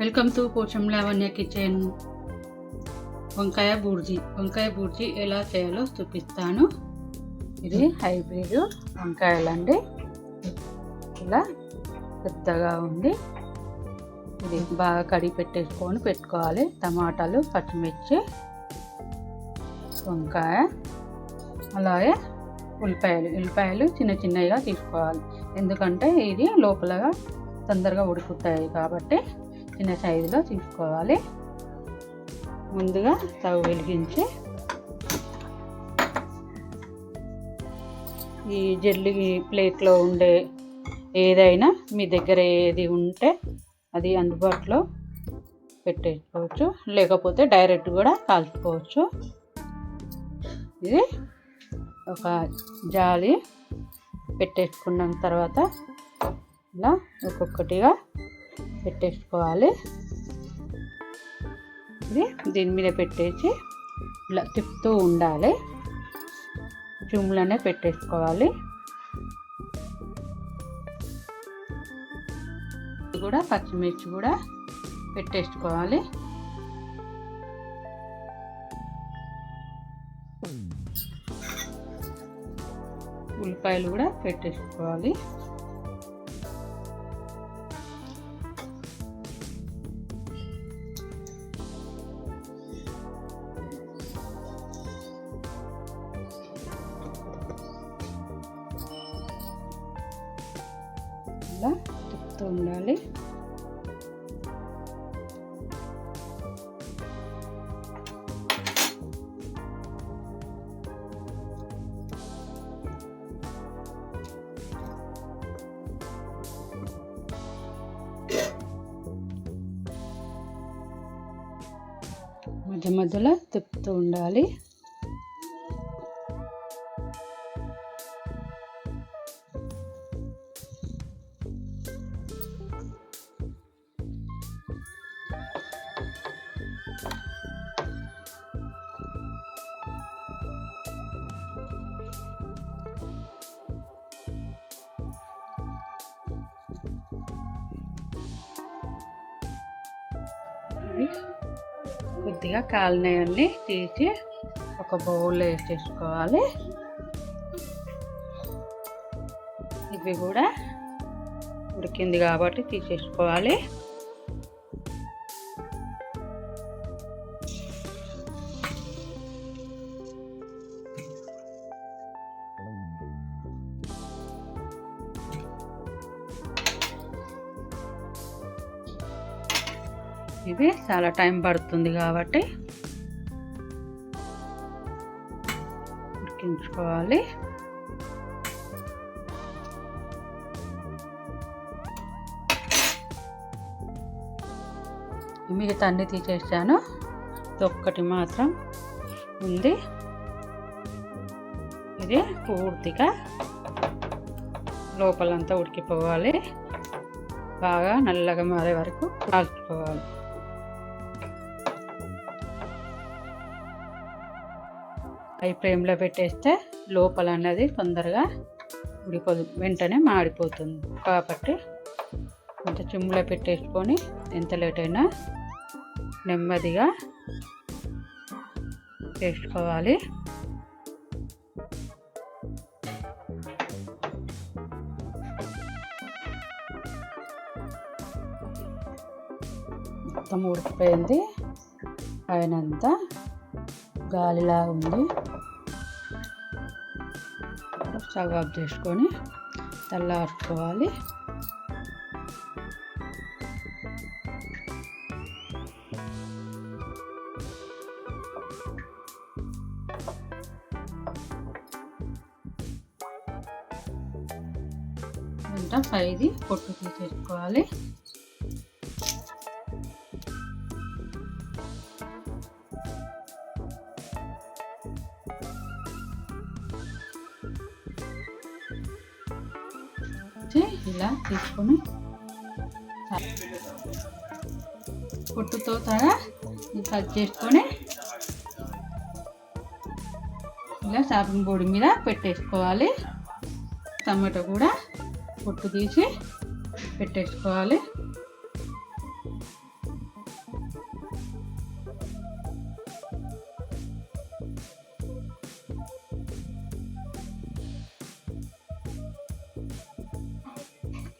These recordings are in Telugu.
Welcome to Pocham Lavanya kitchen. వంకాయ బూర్జీ. వంకాయ బూర్జీ ఎలా చేయాలో చూపిస్తాను. ఇది హైబ్రిడ్ వంకాయలండి. ఇలా పెద్దగా ఉంది. ఇది బాగా కడిగి పెట్టేసుకొని పెట్టుకోవాలి. టమాటాలు పచ్చిమిర్చి వంకాయ అలాగే ఉల్లిపాయలు. ఉల్లిపాయలు చిన్న చిన్నగా తీసుకోవాలి. ఎందుకంటే ఇది లోపలగా తొందరగా ఉడుకుతాయి కాబట్టి చిన్న సైజులో తీసుకోవాలి. ముందుగా స్టవ్ వెలిగించి ఈ జల్లి ప్లేట్లో ఉండే ఏదైనా మీ దగ్గర ఏది ఉంటే అది అందుబాటులో పెట్టేసుకోవచ్చు. లేకపోతే డైరెక్ట్ కూడా కాల్చుకోవచ్చు. ఇది ఒక జాలి పెట్టేసుకున్న తర్వాత ఇలా ఒక్కొక్కటిగా పెట్టేసుకోవాలి. ఇది దీని మీద పెట్టేసి ఇలా తిప్పుతూ ఉండాలి. జుమ్లోనే పెట్టేసుకోవాలి. కూడా పచ్చిమిర్చి కూడా పెట్టేసుకోవాలి. ఉల్లిపాయలు కూడా పెట్టేసుకోవాలి. ఇలా తిప్పుతూ ఉండాలి. మధ్య మధ్యలో తిప్పుతూ ఉండాలి. ఇవి కొద్దిగా కాలినవన్నీ తీసి ఒక బౌల్లో వేసేసుకోవాలి. ఇవి కూడా ఉడికింది కాబట్టి తీసేసుకోవాలి. ఇది చాలా టైం పడుతుంది కాబట్టి ఉడికించుకోవాలి. మిగతా అన్ని తీసేసాను. ఒక్కటి మాత్రం ఉంది. ఇది పూర్తిగా లోపలంతా ఉడికిపోవాలి. బాగా నల్లగా మారే వరకు కాల్చుకోవాలి. హై ఫ్లేమ్లో పెట్టేస్తే లోపల అన్నది తొందరగా ఉడిపోదు వెంటనే మాడిపోతుంది. కాబట్టి కొంత చిమ్ములో పెట్టేసుకొని ఎంత లేట్ అయినా నెమ్మదిగా వేసుకోవాలి. మొత్తం ఉడికిపోయింది పైనంతా గాలిలా ఉంది. స్టవ్ ఆఫ్ చేసుకొని చల్లార్చుకోవాలి ఇంత పైది పొట్టు తీసేసుకోవాలి ఇలా తీసుకొని పొట్టుతో తగా కట్ చేసుకొని ఇలా షాపింగ్ బోర్డు మీద పెట్టేసుకోవాలి. టమాటో కూడా పొట్టు తీసి పెట్టేసుకోవాలి.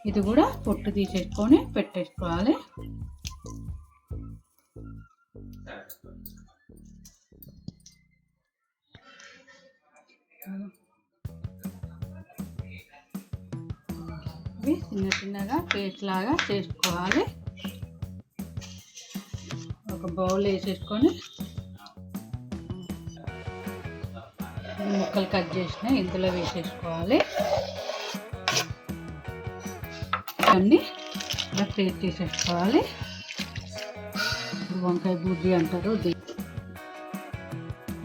ఇది కూడా పొట్టు తీసేసుకొని పెట్టేసుకోవాలి. ఇవి చిన్న చిన్నగా పేస్ట్ లాగా చేసుకోవాలి. ఒక బౌల్ వేసేసుకొని ముక్కలు కట్ చేసిన ఇందులో వేసేసుకోవాలి. అన్నీ ఇలా ప్లేట్ చేసేసుకోవాలి వంకాయ బుడ్డి అంటారు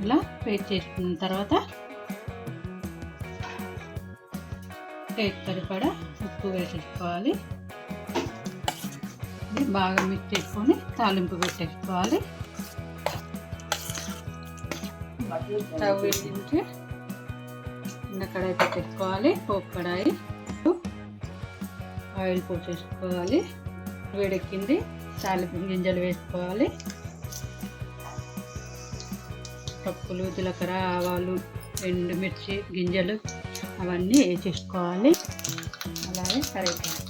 ఇలా పేస్ట్ చేసుకున్న తర్వాత టేస్ట్ సరిపడా ఉప్పు వేసేసుకోవాలి. బాగా మిక్స్ చేసుకొని తాలింపు పెట్టేసుకోవాలి. స్టవ్ వెలిగించి కింద కడాయి పెట్టేసుకోవాలి పోపు కడాయి. ఆయిల్ పోసేసుకోవాలి. వేడెక్కింది. తాలింపు గింజలు వేసుకోవాలి. పప్పులు జీలకర్ర ఆవాలు ఎండుమిర్చి గింజలు అవన్నీ వేసేసుకోవాలి. అలాగే కరివేపాకు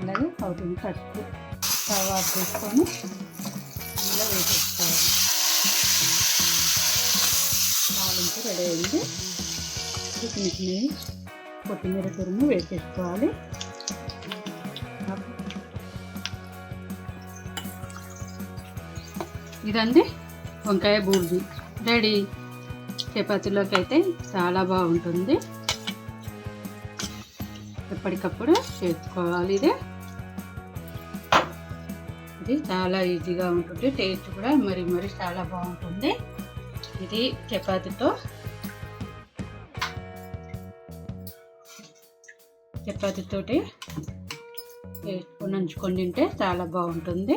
అలాగే అవుతుంది కట్టు స్టవ్ ఆఫ్ చేసుకొని ఇలా వేసేసుకోవాలి. తాలింపు రెడీ అయింది. చిన్న చిన్నవి కొత్తిమీర తురుము వేసేసుకోవాలి. ఇదండి వంకాయ బూర్జీ రెడీ. చపాతీలోకి అయితే చాలా బాగుంటుంది. ఎప్పటికప్పుడు చేసుకోవాలి ఇది. ఇది చాలా ఈజీగా ఉంటుంది. టేస్ట్ కూడా మరి మరి చాలా బాగుంటుంది. ఇది చపాతీతో చపాతీతోటి వేసుకొని నంచుకొని తింటే చాలా బాగుంటుంది.